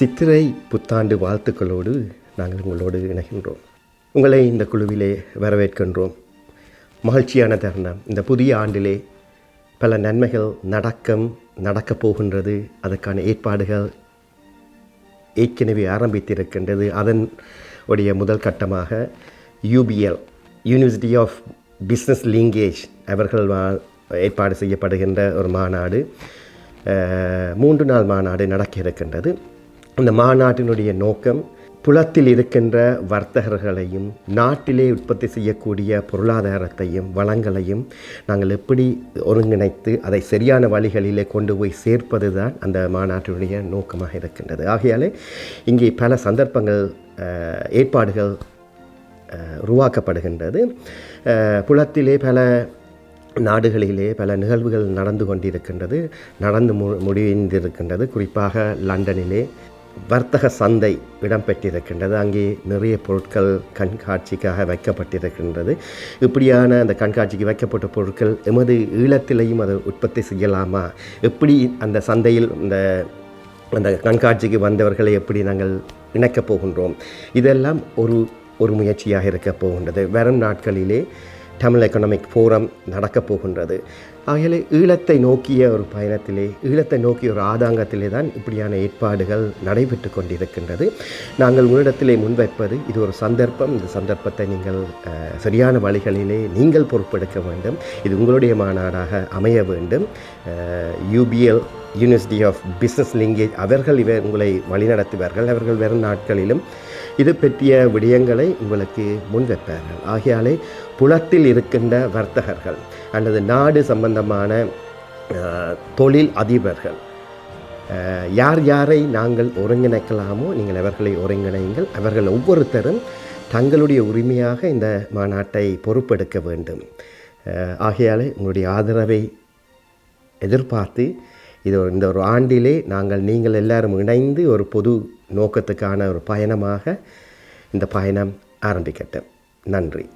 சித்திரை புத்தாண்டு வாழ்த்துக்களோடு நாங்கள் உங்களோடு இணைகின்றோம். உங்களை இந்த குழுவிலே வரவேற்கின்றோம். மகிழ்ச்சியான தருணம். இந்த புதிய ஆண்டிலே பல நன்மைகள் நடக்கம் நடக்கப் போகின்றது. அதற்கான ஏற்பாடுகள் ஏற்கனவே ஆரம்பித்திருக்கின்றது. அதன் உடைய முதல் கட்டமாக UPL university of business linkage அவர்கள் ஏற்பாடு செய்யப்படுகின்ற ஒரு மாநாடு மூன்று நாள் மாநாடு நடக்க இருக்கின்றது. இந்த மாநாட்டினுடைய நோக்கம் புலத்தில் இருக்கின்ற வர்த்தகர்களையும் நாட்டிலே உற்பத்தி செய்யக்கூடிய பொருளாதாரத்தையும் வளங்களையும் நாங்கள் எப்படி ஒருங்கிணைத்து அதை சரியான வழிகளிலே கொண்டு போய் சேர்ப்பது தான் அந்த மாநாட்டினுடைய நோக்கமாக இருக்கின்றது. ஆகையாலே இங்கே பல சந்தர்ப்பங்கள் ஏற்பாடுகள் உருவாக்கப்படுகின்றது. புலத்திலே பல நாடுகளிலே பல நிகழ்வுகள் நடந்து கொண்டிருக்கின்றது நடந்து மு முடிந்திருக்கின்றது. குறிப்பாக லண்டனிலே வர்த்தக சந்தை இடம்பெற்றிருக்கின்றது. அங்கே நிறைய பொருட்கள் கண்காட்சிக்காக வைக்கப்பட்டிருக்கின்றது. இப்படியான அந்த கண்காட்சிக்கு வைக்கப்பட்ட பொருட்கள் எமது ஈழத்திலையும் அதை உற்பத்தி செய்யலாமா? எப்படி அந்த சந்தையில் இந்த அந்த கண்காட்சிக்கு வந்தவர்களை எப்படி நாங்கள் இணைக்கப் போகின்றோம்? இதெல்லாம் ஒரு ஒரு முயற்சியாக இருக்கப் போகின்றது. வரும் நாட்களிலே தமிழ் எக்கனாமிக் ஃபோரம் நடக்கப் போகின்றது. ஆகையாலே ஈழத்தை நோக்கிய ஒரு பயணத்திலே ஈழத்தை நோக்கிய ஒரு ஆதாங்கத்திலே தான் இப்படியான ஏற்பாடுகள் நடைபெற்று கொண்டிருக்கின்றது. நாங்கள் உங்களிடத்திலே முன்வைப்பது இது ஒரு சந்தர்ப்பம். இந்த சந்தர்ப்பத்தை நீங்கள் சரியான வழிகளிலே நீங்கள் பொறுப்பெடுக்க வேண்டும். இது உங்களுடைய மாநாடாக அமைய வேண்டும். UPL university of business linkage அவர்கள் இவர் உங்களை வழிநடத்துவார்கள். அவர்கள் வெறும் நாட்களிலும் இது பற்றிய விடயங்களை உங்களுக்கு முன்வைப்பார்கள். ஆகையாலே புலத்தில் இருக்கின்ற வர்த்தகர்கள் அல்லது நாடு சம்பந்த சம்பந்தமான தொழில் அதிபர்கள். யார் யாரை நாங்கள் ஒருங்கிணைக்கலாமோ நீங்கள் அவர்களை ஒருங்கிணையுங்கள். அவர்கள் ஒவ்வொருத்தரும் தங்களுடைய உரிமையாக இந்த மாநாட்டை பொறுப்பெடுக்க வேண்டும். ஆகையால் ஆகையாலே உங்களுடைய ஆதரவை எதிர்பார்த்து இது இந்த ஒரு ஆண்டிலே நாங்கள் நீங்கள் எல்லாரும் இணைந்து ஒரு பொது நோக்கத்துக்கான ஒரு பயணமாக இந்த பயணம் ஆரம்பிக்கட்டும். நன்றி.